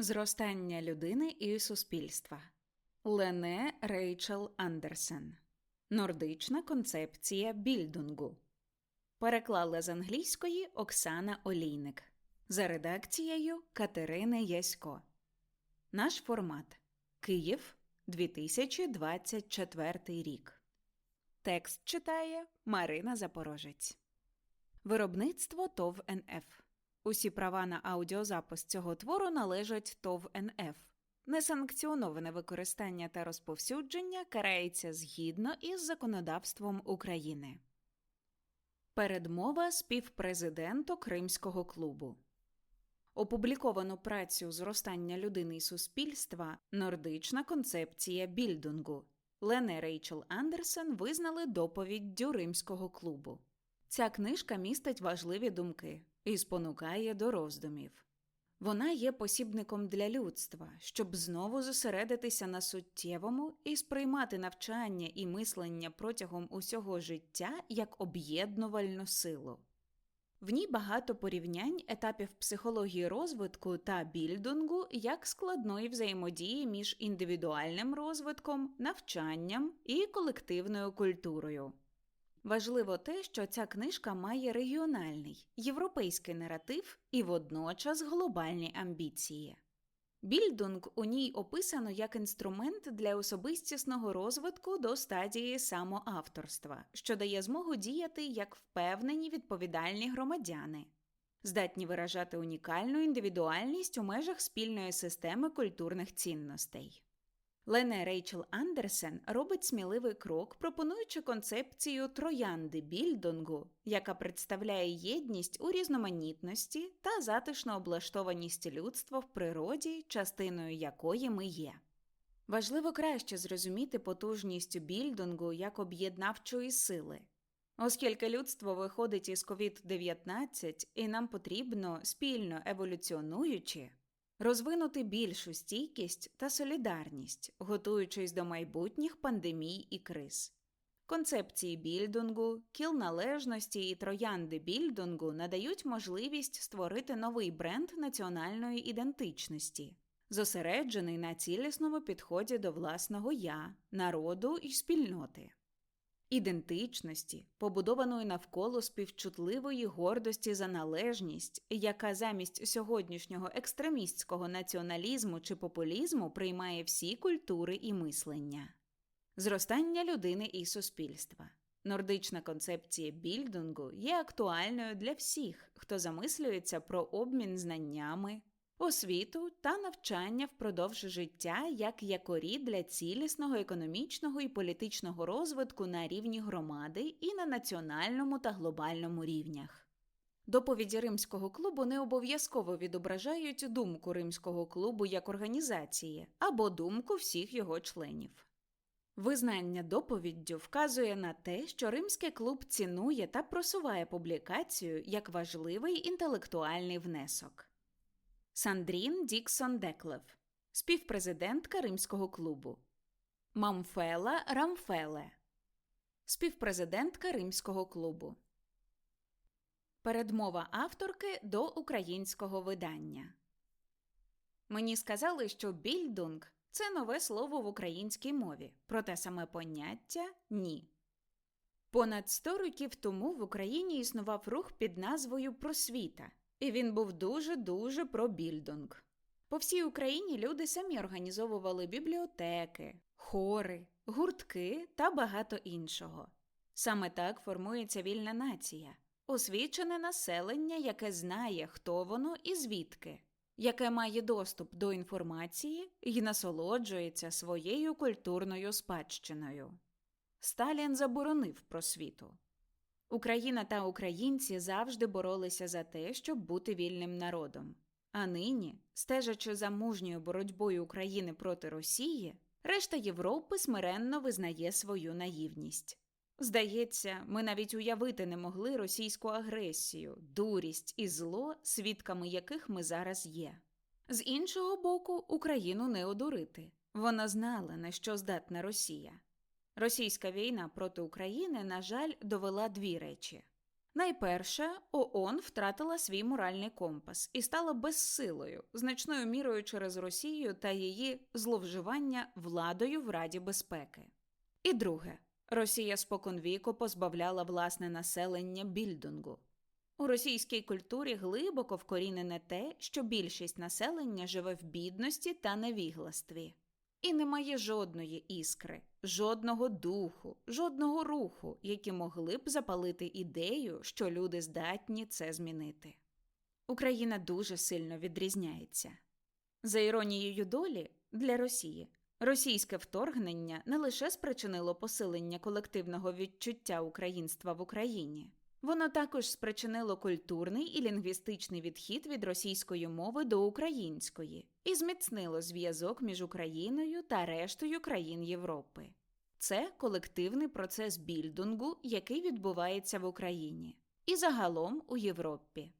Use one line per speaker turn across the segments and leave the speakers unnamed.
Зростання людини і суспільства Лене Рейчел Андерсен Нордична концепція більдунгу Переклала з англійської Оксана Олійник за редакцією Катерини Ясько. Наш формат Київ 2024 рік. Текст читає Марина Запорожець. Виробництво ТОВ НФ. Усі права на аудіозапис цього твору належать ТОВ НФ. Несанкціоноване використання та розповсюдження карається згідно із законодавством України. Передмова співпрезиденту Кримського клубу. Опубліковану працю зростання людини і суспільства Нордична концепція більдунгу Лене Рейчел Андерсен визнали доповіддю Римського клубу. Ця книжка містить важливі думки і спонукає до роздумів. Вона є посібником для людства, щоб знову зосередитися на суттєвому і сприймати навчання і мислення протягом усього життя як об'єднувальну силу. В ній багато порівнянь етапів психології розвитку та більдингу як складної взаємодії між індивідуальним розвитком, навчанням і колективною культурою. Важливо те, що ця книжка має регіональний європейський наратив і водночас глобальні амбіції. Більдунг у ній описано як інструмент для особистісного розвитку до стадії самоавторства, що дає змогу діяти як впевнені відповідальні громадяни, здатні виражати унікальну індивідуальність у межах спільної системи культурних цінностей. Лене Рейчел Андерсен робить сміливий крок, пропонуючи концепцію троянди більдонгу, яка представляє єдність у різноманітності та затишну облаштованість людства в природі, частиною якої ми є. Важливо краще зрозуміти потужність більдингу як об'єднавчої сили. Оскільки людство виходить із COVID-19 і нам потрібно, спільно еволюціонуючи, розвинути більшу стійкість та солідарність, готуючись до майбутніх пандемій і криз. Концепції більдингу, кіл належності і троянди більдингу надають можливість створити новий бренд національної ідентичності, зосереджений на цілісному підході до власного я, народу і спільноти ідентичності, побудованої навколо співчутливої гордості за належність, яка замість сьогоднішнього екстремістського націоналізму чи популізму приймає всі культури і мислення, зростання людини і суспільства. Нордична концепція більдингу є актуальною для всіх, хто замислюється про обмін знаннями, освіту та навчання впродовж життя як якорі для цілісного економічного і політичного розвитку на рівні громади і на національному та глобальному рівнях. Доповіді Римського клубу не обов'язково відображають думку Римського клубу як організації або думку всіх його членів. Визнання доповіддю вказує на те, що Римський клуб цінує та просуває публікацію як важливий інтелектуальний внесок. Сандрін Діксон Деклев, співпрезидентка Римського клубу, Мамфела Рамфеле, співпрезидентка Римського клубу. Передмова авторки до українського видання. Мені сказали, що більдунг це нове слово в українській мові, проте саме поняття ні. Понад 100 років тому в Україні існував рух під назвою Просвіта. І він був дуже-дуже про більдинг. По всій Україні люди самі організовували бібліотеки, хори, гуртки та багато іншого. Саме так формується вільна нація, освічене населення, яке знає, хто воно і звідки, яке має доступ до інформації і насолоджується своєю культурною спадщиною. Сталін заборонив просвіту. Україна та українці завжди боролися за те, щоб бути вільним народом. А нині, стежачи за мужньою боротьбою України проти Росії, решта Європи смиренно визнає свою наївність. Здається, ми навіть уявити не могли російську агресію, дурість і зло, свідками яких ми зараз є. З іншого боку, Україну не одурити. Вона знала, на що здатна Росія. Російська війна проти України, на жаль, довела дві речі: Найперше, ООН втратила свій моральний компас і стала безсилою, значною мірою через Росію та її зловживання владою в Раді безпеки. І друге, Росія споконвіку позбавляла власне населення більдингу. У російській культурі глибоко вкорінене те, що більшість населення живе в бідності та невігластві. І немає жодної іскри, жодного духу, жодного руху, які могли б запалити ідею, що люди здатні це змінити. Україна дуже сильно відрізняється. За іронією долі, для Росії російське вторгнення не лише спричинило посилення колективного відчуття українства в Україні, воно також спричинило культурний і лінгвістичний відхід від російської мови до української і зміцнило зв'язок між Україною та рештою країн Європи. Це колективний процес більдунгу, який відбувається в Україні, і загалом у Європі.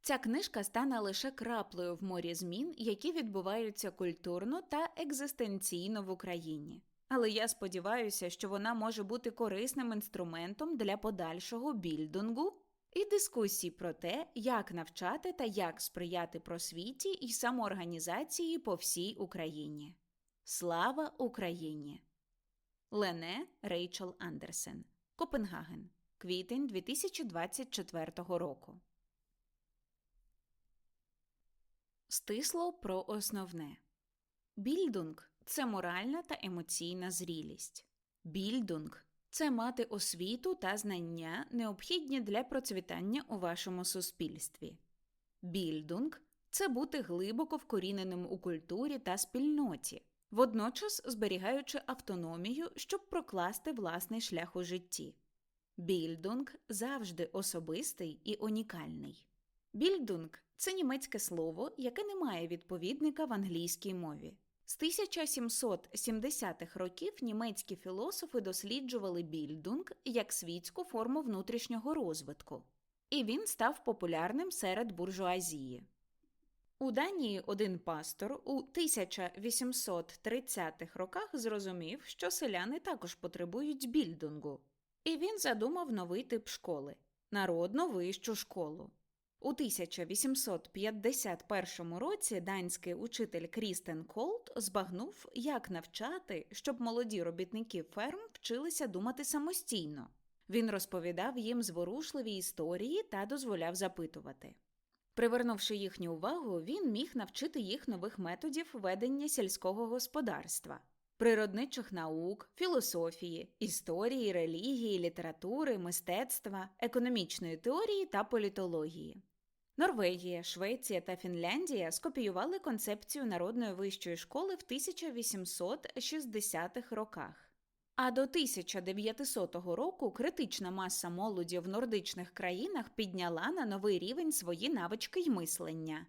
Ця книжка стане лише краплею в морі змін, які відбуваються культурно та екзистенційно в Україні. Але я сподіваюся, що вона може бути корисним інструментом для подальшого більдингу і дискусій про те, як навчати та як сприяти просвіті і самоорганізації по всій Україні. Слава Україні! Лене Рейчел Андерсен Копенгаген. Квітень 2024 року. Стисло про основне. Більдунг це моральна та емоційна зрілість. Більдунг це мати освіту та знання, необхідні для процвітання у вашому суспільстві. Більдунг це бути глибоко вкоріненим у культурі та спільноті, водночас зберігаючи автономію, щоб прокласти власний шлях у житті. Більдунг завжди особистий і унікальний. Більдунг це німецьке слово, яке не має відповідника в англійській мові. З 1770-х років німецькі філософи досліджували більдунг як світську форму внутрішнього розвитку, і він став популярним серед буржуазії. У Данії один пастор у 1830-х роках зрозумів, що селяни також потребують більдунгу, і він задумав новий тип школи народну вищу школу. У 1851 році данський учитель Крістен Колт збагнув, як навчати, щоб молоді робітники ферм вчилися думати самостійно. Він розповідав їм зворушливі історії та дозволяв запитувати. Привернувши їхню увагу, він міг навчити їх нових методів ведення сільського господарства, природничих наук, філософії, історії, релігії, літератури, мистецтва, економічної теорії та політології. Норвегія, Швеція та Фінляндія скопіювали концепцію народної вищої школи в 1860-х роках. А до 1900 року критична маса молоді в нордичних країнах підняла на новий рівень свої навички й мислення.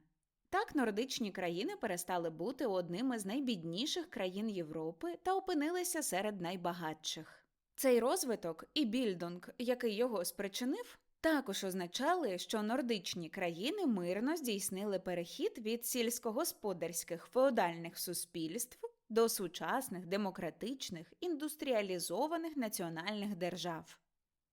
Так нордичні країни перестали бути одними з найбідніших країн Європи та опинилися серед найбагатших. Цей розвиток і більдунг, який його спричинив, також означали, що нордичні країни мирно здійснили перехід від сільськогосподарських феодальних суспільств до сучасних демократичних індустріалізованих національних держав.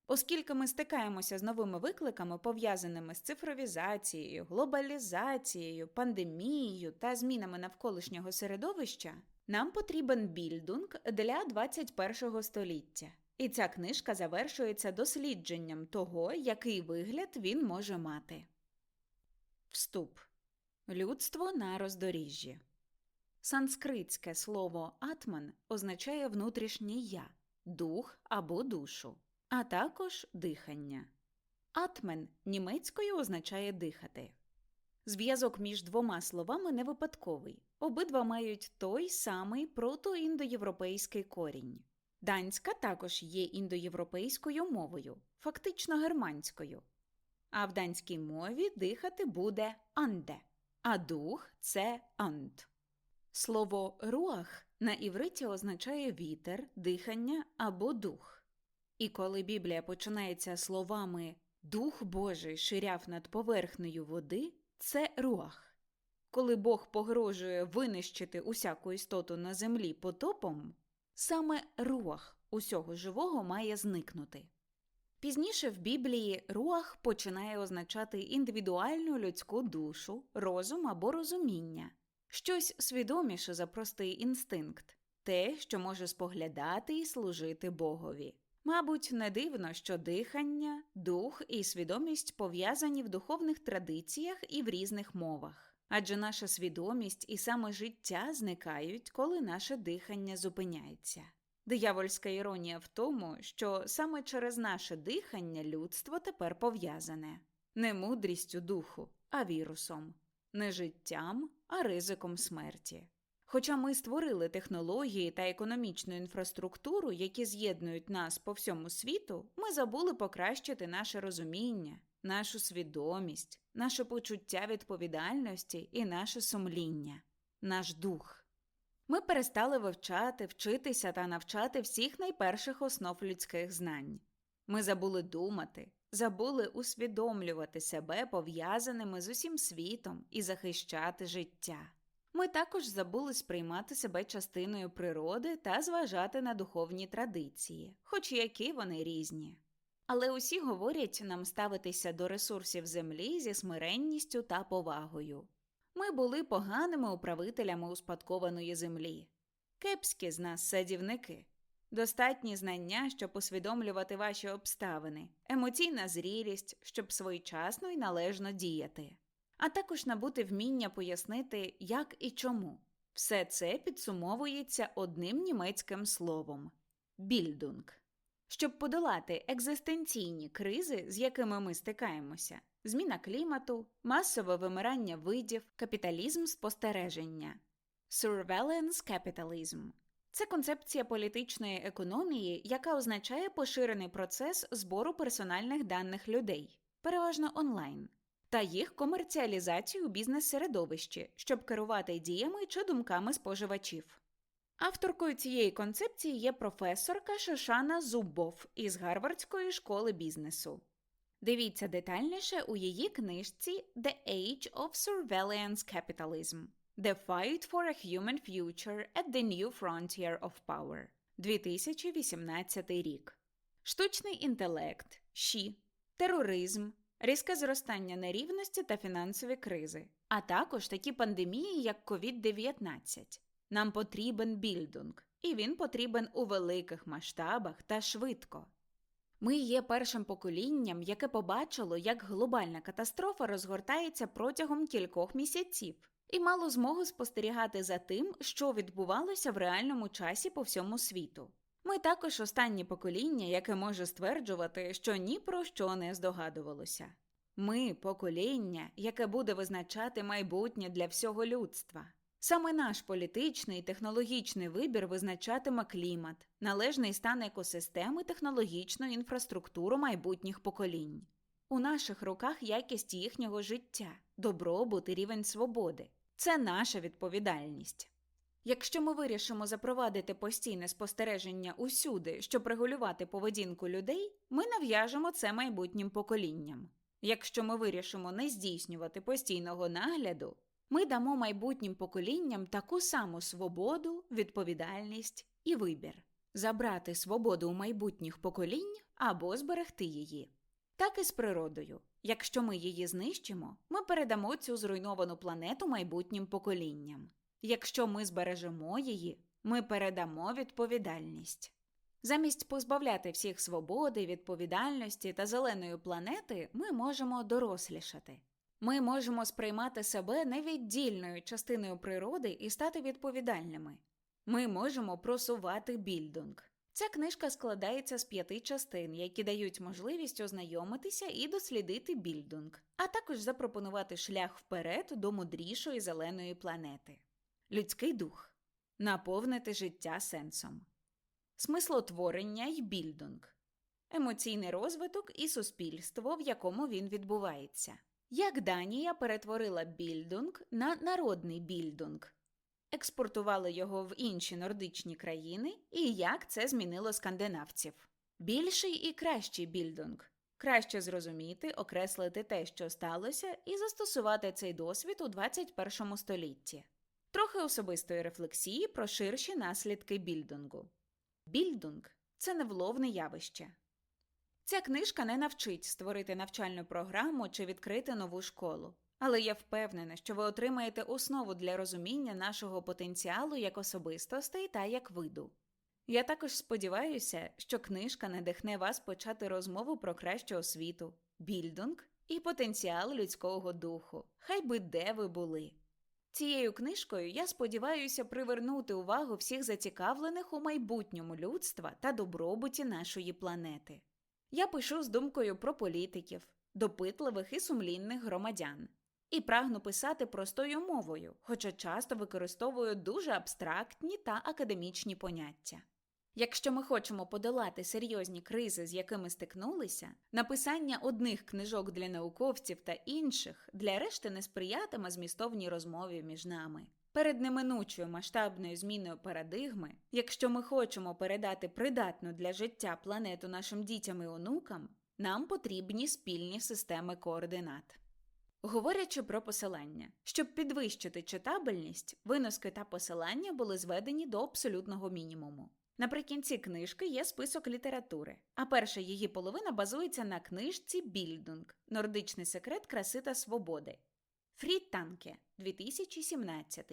Оскільки ми стикаємося з новими викликами, пов'язаними з цифровізацією, глобалізацією, пандемією та змінами навколишнього середовища, нам потрібен більдунг для 21 століття. І ця книжка завершується дослідженням того, який вигляд він може мати. Вступ Людство на роздоріжжі. Санскритське слово атман означає внутрішнє я, дух або душу, а також дихання. Атмен німецькою означає дихати. Зв'язок між двома словами не випадковий. Обидва мають той самий протоіндоєвропейський корінь. Данська також є індоєвропейською мовою, фактично германською. А в данській мові дихати буде анде, а дух це ант. Слово руах на івриті означає вітер, дихання або дух. І коли Біблія починається словами Дух Божий ширяв над поверхнею води, це руах. Коли Бог погрожує винищити усяку істоту на землі потопом, саме руах усього живого має зникнути. Пізніше в Біблії руах починає означати індивідуальну людську душу, розум або розуміння, щось свідоміше за простий інстинкт, те, що може споглядати і служити Богові. Мабуть, не дивно, що дихання, дух і свідомість пов'язані в духовних традиціях і в різних мовах, адже наша свідомість і саме життя зникають, коли наше дихання зупиняється. Диявольська іронія в тому, що саме через наше дихання людство тепер пов'язане не мудрістю духу, а вірусом, не життям, а ризиком смерті. Хоча ми створили технології та економічну інфраструктуру, які з'єднують нас по всьому світу, ми забули покращити наше розуміння, нашу свідомість, наше почуття відповідальності і наше сумління, наш дух. Ми перестали вивчати, вчитися та навчати всіх найперших основ людських знань. Ми забули думати, забули усвідомлювати себе пов'язаними з усім світом і захищати життя. Ми також забули сприймати себе частиною природи та зважати на духовні традиції, хоч які вони різні. Але усі говорять нам ставитися до ресурсів землі зі смиренністю та повагою. Ми були поганими управителями успадкованої землі, кепські з нас садівники, достатні знання, щоб усвідомлювати ваші обставини, емоційна зрілість, щоб своєчасно і належно діяти, а також набути вміння пояснити, як і чому. Все це підсумовується одним німецьким словом більдунг. Щоб подолати екзистенційні кризи, з якими ми стикаємося, зміна клімату, масове вимирання видів, капіталізм спостереження, surveillance capitalism – це концепція політичної економії, яка означає поширений процес збору персональних даних людей, переважно онлайн, та їх комерціалізацію у бізнес-середовищі, щоб керувати діями чи думками споживачів. Авторкою цієї концепції є професорка Шишана Зубов із Гарвардської школи бізнесу. Дивіться детальніше у її книжці The Age of Surveillance Capitalism The Fight for a Human Future at the New Frontier of Power 2018 рік. Штучний інтелект, ШІ, тероризм, різке зростання нерівності та фінансові кризи, а також такі пандемії, як COVID-19. Нам потрібен більдунг, і він потрібен у великих масштабах та швидко. Ми є першим поколінням, яке побачило, як глобальна катастрофа розгортається протягом кількох місяців, і мало змогу спостерігати за тим, що відбувалося в реальному часі по всьому світу. Ми також останнє покоління, яке може стверджувати, що ні про що не здогадувалося. Ми покоління, яке буде визначати майбутнє для всього людства. Саме наш політичний і технологічний вибір визначатиме клімат, належний стан екосистеми, технологічну інфраструктуру майбутніх поколінь. У наших руках якість їхнього життя, добробут і рівень свободи. Це наша відповідальність. Якщо ми вирішимо запровадити постійне спостереження усюди, щоб регулювати поведінку людей, ми нав'яжемо це майбутнім поколінням. Якщо ми вирішимо не здійснювати постійного нагляду, ми дамо майбутнім поколінням таку саму свободу, відповідальність і вибір забрати свободу у майбутніх поколінь або зберегти її. Так і з природою. Якщо ми її знищимо, ми передамо цю зруйновану планету майбутнім поколінням. Якщо ми збережемо її, ми передамо відповідальність. Замість позбавляти всіх свободи, відповідальності та зеленої планети, ми можемо дорослішати. Ми можемо сприймати себе невіддільною частиною природи і стати відповідальними. Ми можемо просувати більдунг. Ця книжка складається з п'яти частин, які дають можливість ознайомитися і дослідити більдунг, а також запропонувати шлях вперед до мудрішої зеленої планети. Людський дух наповнити життя сенсом, смислотворення й більдунг, емоційний розвиток і суспільство, в якому він відбувається. Як Данія перетворила більдунг на народний більдунг, експортували його в інші нордичні країни, і як це змінило скандинавців. Більший і кращий більдунг краще зрозуміти, окреслити те, що сталося, і застосувати цей досвід у 21 столітті. Трохи особистої рефлексії про ширші наслідки більдунгу. Більдунг це невловне явище. Ця книжка не навчить створити навчальну програму чи відкрити нову школу. Але я впевнена, що ви отримаєте основу для розуміння нашого потенціалу як особистостей та як виду. Я також сподіваюся, що книжка надихне вас почати розмову про кращу освіту, більдунг і потенціал людського духу, хай би де ви були. Цією книжкою я сподіваюся привернути увагу всіх зацікавлених у майбутньому людства та добробуті нашої планети. Я пишу з думкою про політиків, допитливих і сумлінних громадян, і прагну писати простою мовою, хоча часто використовую дуже абстрактні та академічні поняття. Якщо ми хочемо подолати серйозні кризи, з якими стикнулися, написання одних книжок для науковців та інших для решти не сприятиме змістовній розмові між нами. Перед неминучою масштабною зміною парадигми, якщо ми хочемо передати придатну для життя планету нашим дітям і онукам, нам потрібні спільні системи координат. Говорячи про посилання, щоб підвищити читабельність, виноски та посилання були зведені до абсолютного мінімуму. Наприкінці книжки є список літератури, а перша її половина базується на книжці Більдунг Нордичний секрет краси та свободи. Фрід Танке 2017.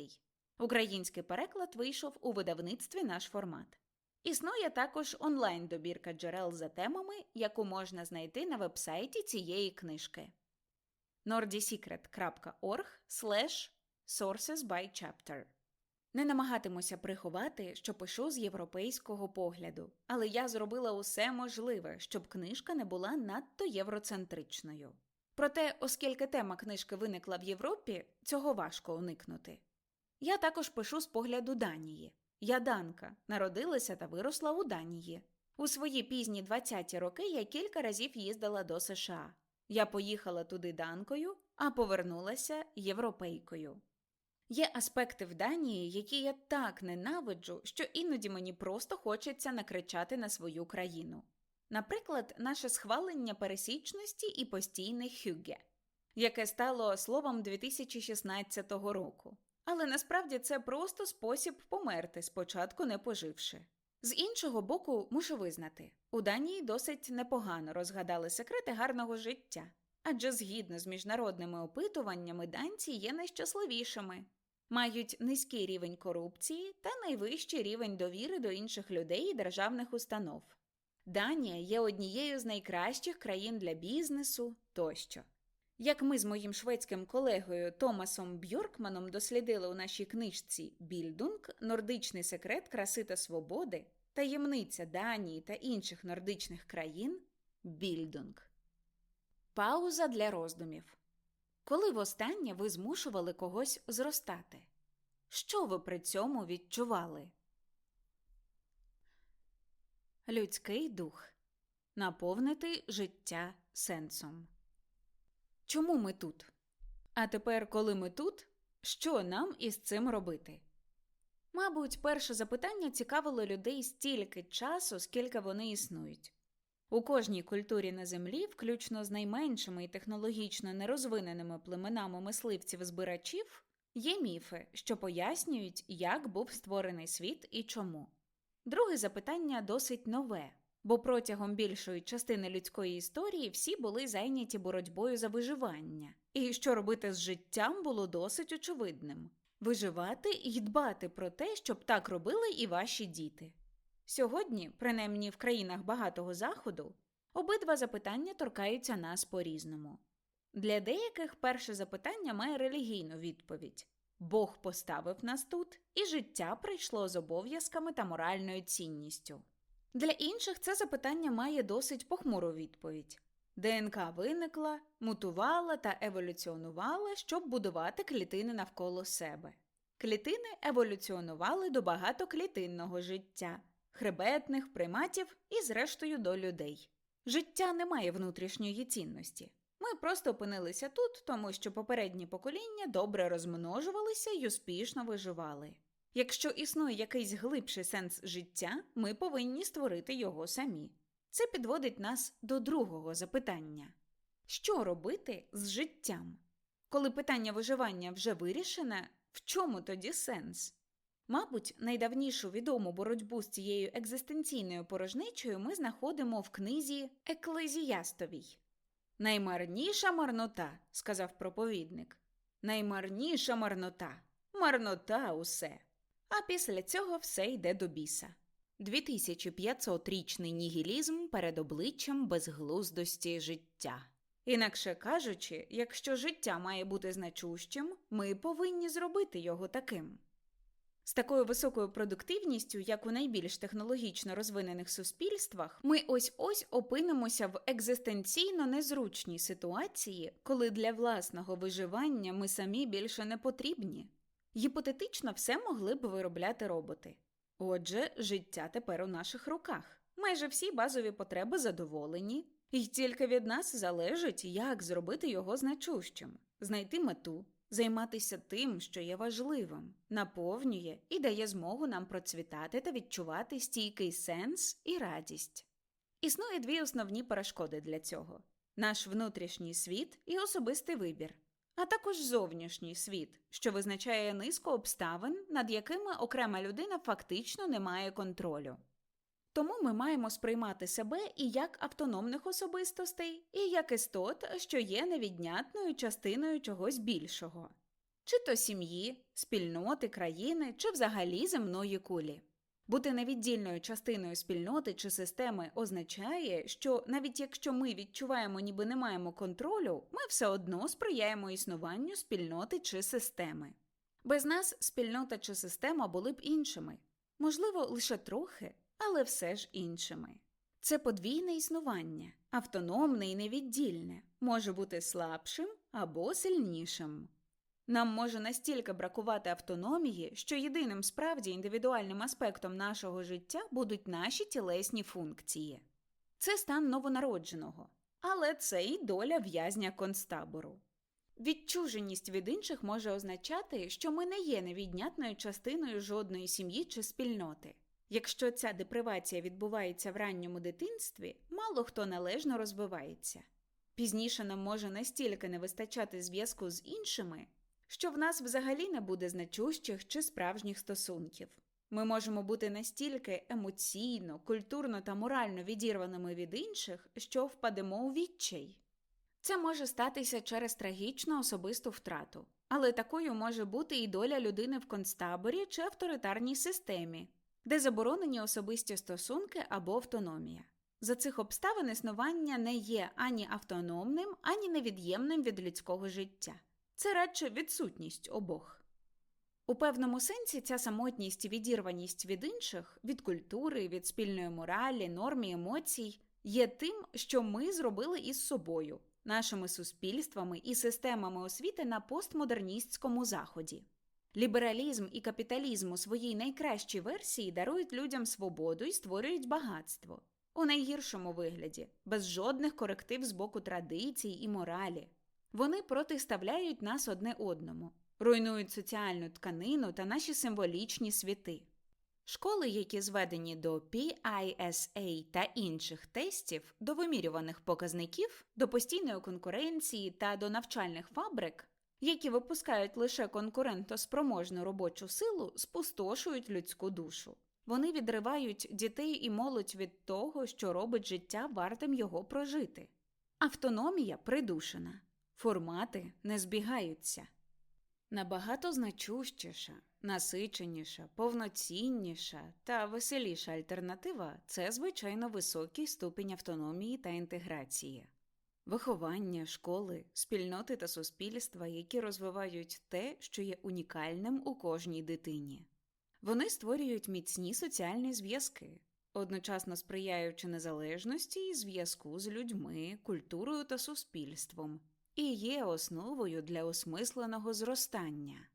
Український переклад вийшов у видавництві наш формат. Існує також онлайн-добірка джерел за темами, яку можна знайти на вебсайті цієї книжки nordysecret.org sources by chapter. Не намагатимуся приховати, що пишу з європейського погляду, але я зробила усе можливе, щоб книжка не була надто євроцентричною. Проте, оскільки тема книжки виникла в Європі, цього важко уникнути. Я також пишу з погляду Данії. Я данка, народилася та виросла у Данії. У свої пізні 20-ті роки я кілька разів їздила до США. Я поїхала туди данкою, а повернулася європейкою. Є аспекти в Данії, які я так ненавиджу, що іноді мені просто хочеться накричати на свою країну. Наприклад, наше схвалення пересічності і постійне хюгге, яке стало словом 2016 року. Але насправді це просто спосіб померти, спочатку не поживши. З іншого боку, мушу визнати, у Данії досить непогано розгадали секрети гарного життя, адже згідно з міжнародними опитуваннями данці є найщасливішими, мають низький рівень корупції та найвищий рівень довіри до інших людей і державних установ. Данія є однією з найкращих країн для бізнесу тощо. Як ми з моїм шведським колегою Томасом Бьоркманом дослідили у нашій книжці Більдунг Нордичний секрет краси та свободи, таємниця Данії та інших нордичних країн Більдунг. Пауза для роздумів. Коли востаннє ви змушували когось зростати? Що ви при цьому відчували? Людський дух наповнити життя сенсом. Чому ми тут? А тепер, коли ми тут, що нам із цим робити? Мабуть, перше запитання цікавило людей стільки часу, скільки вони існують. У кожній культурі на землі, включно з найменшими і технологічно нерозвиненими племенами мисливців збирачів, є міфи, що пояснюють, як був створений світ і чому. Друге запитання досить нове, бо протягом більшої частини людської історії всі були зайняті боротьбою за виживання, і що робити з життям було досить очевидним виживати і дбати про те, щоб так робили і ваші діти. Сьогодні, принаймні в країнах багатого заходу, обидва запитання торкаються нас по різному. Для деяких перше запитання має релігійну відповідь Бог поставив нас тут, і життя прийшло з обов'язками та моральною цінністю. Для інших це запитання має досить похмуру відповідь ДНК виникла, мутувала та еволюціонувала, щоб будувати клітини навколо себе. Клітини еволюціонували до багатоклітинного життя, хребетних, приматів і, зрештою, до людей. Життя не має внутрішньої цінності. Просто опинилися тут, тому що попередні покоління добре розмножувалися й успішно виживали. Якщо існує якийсь глибший сенс життя, ми повинні створити його самі. Це підводить нас до другого запитання: що робити з життям? Коли питання виживання вже вирішене, в чому тоді сенс? Мабуть, найдавнішу відому боротьбу з цією екзистенційною порожнечею ми знаходимо в книзі Еклезіястовій. Наймарніша марнота, сказав проповідник. Наймарніша марнота. Марнота усе. А після цього все йде до біса. 2500-річний нігілізм перед обличчям безглуздості життя. Інакше кажучи, якщо життя має бути значущим, ми повинні зробити його таким. З такою високою продуктивністю, як у найбільш технологічно розвинених суспільствах, ми ось ось опинимося в екзистенційно незручній ситуації, коли для власного виживання ми самі більше не потрібні. Гіпотетично все могли б виробляти роботи. Отже, життя тепер у наших руках. Майже всі базові потреби задоволені, і тільки від нас залежить, як зробити його значущим, знайти мету, займатися тим, що є важливим, наповнює і дає змогу нам процвітати та відчувати стійкий сенс і радість. Існує дві основні перешкоди для цього: наш внутрішній світ і особистий вибір, а також зовнішній світ, що визначає низку обставин, над якими окрема людина фактично не має контролю. Тому ми маємо сприймати себе і як автономних особистостей, і як істот, що є невіднятною частиною чогось більшого, чи то сім'ї, спільноти, країни, чи взагалі земної кулі. Бути невіддільною частиною спільноти чи системи означає, що навіть якщо ми відчуваємо, ніби не маємо контролю, ми все одно сприяємо існуванню спільноти чи системи. Без нас спільнота чи система були б іншими, можливо, лише трохи, але все ж іншими. Це подвійне існування, автономне і невіддільне, може бути слабшим або сильнішим. Нам може настільки бракувати автономії, що єдиним справді індивідуальним аспектом нашого життя будуть наші тілесні функції. Це стан новонародженого, але це і доля в'язня концтабору. Відчуженість від інших може означати, що ми не є невіднятною частиною жодної сім'ї чи спільноти. Якщо ця депривація відбувається в ранньому дитинстві, мало хто належно розвивається. Пізніше нам може настільки не вистачати зв'язку з іншими, що в нас взагалі не буде значущих чи справжніх стосунків. Ми можемо бути настільки емоційно, культурно та морально відірваними від інших, що впадемо у відчай. Це може статися через трагічну особисту втрату, але такою може бути і доля людини в концтаборі чи авторитарній системі, де заборонені особисті стосунки або автономія. За цих обставин існування не є ані автономним, ані невід'ємним від людського життя. Це радше відсутність обох. У певному сенсі ця самотність і відірваність від інших, від культури, від спільної моралі, норм і емоцій є тим, що ми зробили із собою, нашими суспільствами і системами освіти на постмодерністському заході. Лібералізм і капіталізм у своїй найкращій версії дарують людям свободу і створюють багатство у найгіршому вигляді, без жодних коректив з боку традицій і моралі. Вони протиставляють нас одне одному, руйнують соціальну тканину та наші символічні світи. Школи, які зведені до PISA та інших тестів, до вимірюваних показників, до постійної конкуренції та до навчальних фабрик, які випускають лише конкурентоспроможну робочу силу, спустошують людську душу. Вони відривають дітей і молодь від того, що робить життя вартим його прожити. Автономія придушена, формати не збігаються. Набагато значущіша, насиченіша, повноцінніша та веселіша альтернатива це, звичайно, високий ступінь автономії та інтеграції. Виховання, школи, спільноти та суспільства, які розвивають те, що є унікальним у кожній дитині. Вони створюють міцні соціальні зв'язки, одночасно сприяючи незалежності і зв'язку з людьми, культурою та суспільством, і є основою для осмисленого зростання.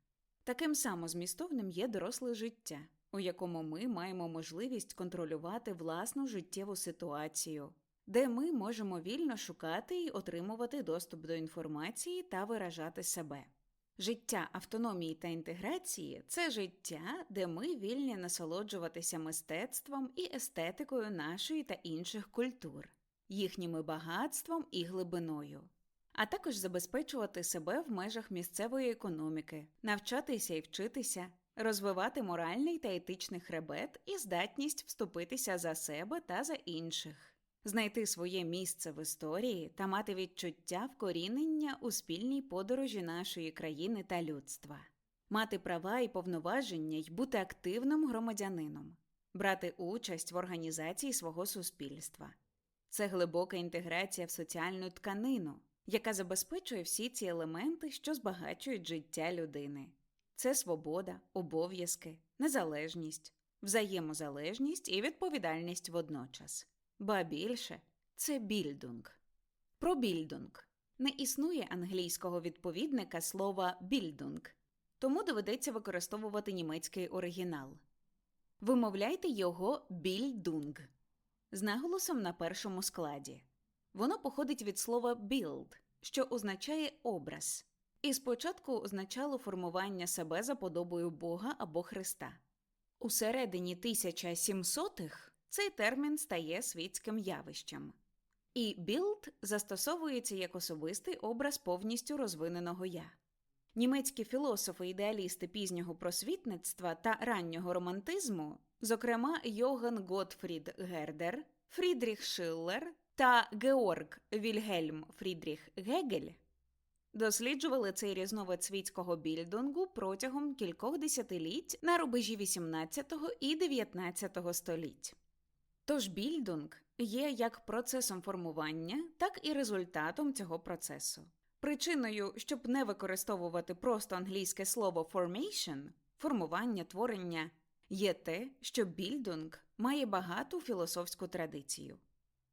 Таким само змістовним є доросле життя, у якому ми маємо можливість контролювати власну життєву ситуацію, де ми можемо вільно шукати і отримувати доступ до інформації та виражати себе. Життя автономії та інтеграції це життя, де ми вільні насолоджуватися мистецтвом і естетикою нашої та інших культур, їхніми багатством і глибиною, а також забезпечувати себе в межах місцевої економіки, навчатися і вчитися, розвивати моральний та етичний хребет і здатність вступитися за себе та за інших, знайти своє місце в історії та мати відчуття вкорінення у спільній подорожі нашої країни та людства, мати права і повноваження й бути активним громадянином, брати участь в організації свого суспільства. Це глибока інтеграція в соціальну тканину, яка забезпечує всі ці елементи, що збагачують життя людини. Це свобода, обов'язки, незалежність, взаємозалежність і відповідальність водночас. Ба більше це більдунг. Про більдунг не існує англійського відповідника слова більдунг, тому доведеться використовувати німецький оригінал. Вимовляйте його більдунг з наголосом на першому складі. Воно походить від слова build, що означає образ, і спочатку означало формування себе за подобою Бога або Христа. У середині 1700-х цей термін стає світським явищем, і білд застосовується як особистий образ повністю розвиненого я. Німецькі філософи-ідеалісти пізнього просвітництва та раннього романтизму, зокрема Йоган Готфрід Гердер, Фрідріх Шиллер та Георг Вільгельм Фрідріх Гегель, досліджували цей різновид світського більдингу протягом кількох десятиліть на рубежі 18 і 19 століть. Тож більдинг є як процесом формування, так і результатом цього процесу. Причиною, щоб не використовувати просто англійське слово formation формування, творення, є те, що більдинг має багату філософську традицію.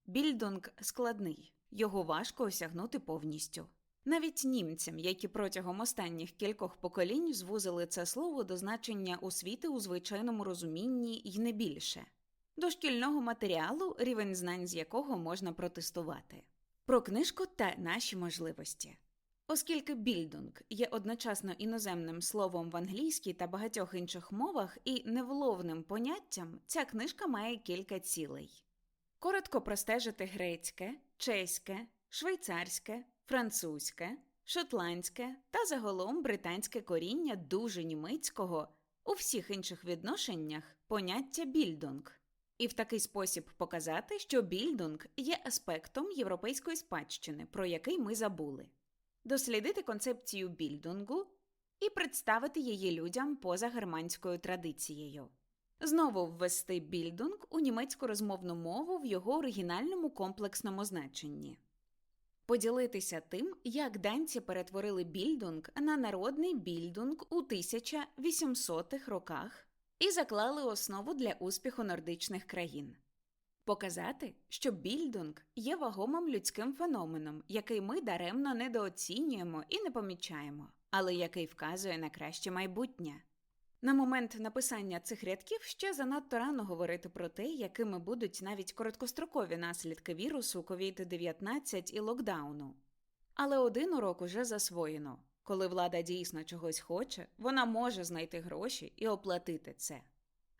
Більдинг складний, його важко осягнути повністю. Навіть німцям, які протягом останніх кількох поколінь звузили це слово до значення освіти у звичайному розумінні й не більше, до шкільного матеріалу, рівень знань з якого можна протестувати. Про книжку та наші можливості. Оскільки більдинг є одночасно іноземним словом в англійській та багатьох інших мовах і невловним поняттям, ця книжка має кілька цілей. Коротко простежити грецьке, чеське, швейцарське, французьке, шотландське та загалом британське коріння дуже німецького у всіх інших відношеннях поняття більдунг, і в такий спосіб показати, що більдунг є аспектом європейської спадщини, про який ми забули, дослідити концепцію більдунгу і представити її людям поза германською традицією. Знову ввести більдунг у німецьку розмовну мову в його оригінальному комплексному значенні. Поділитися тим, як данці перетворили більдунг на народний більдунг у 1800-х роках і заклали основу для успіху нордичних країн. Показати, що більдунг є вагомим людським феноменом, який ми даремно недооцінюємо і не помічаємо, але який вказує на краще майбутнє. На момент написання цих рядків ще занадто рано говорити про те, якими будуть навіть короткострокові наслідки вірусу COVID-19 і локдауну. Але один урок уже засвоєно коли влада дійсно чогось хоче, вона може знайти гроші і оплатити це.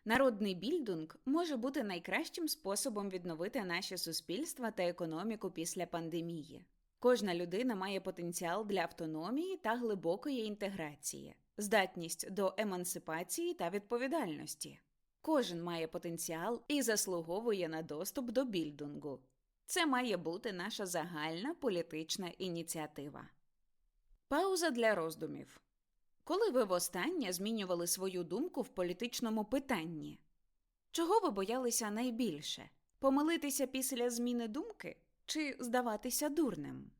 Народний більдунг може бути найкращим способом відновити наше суспільство та економіку після пандемії. Кожна людина має потенціал для автономії та глибокої інтеграції, здатність до емансипації та відповідальності. Кожен має потенціал і заслуговує на доступ до більдунгу. Це має бути наша загальна політична ініціатива. Пауза для роздумів. Коли ви востаннє змінювали свою думку в політичному питанні? Чого ви боялися найбільше? Помилитися після зміни думки чи здаватися дурним?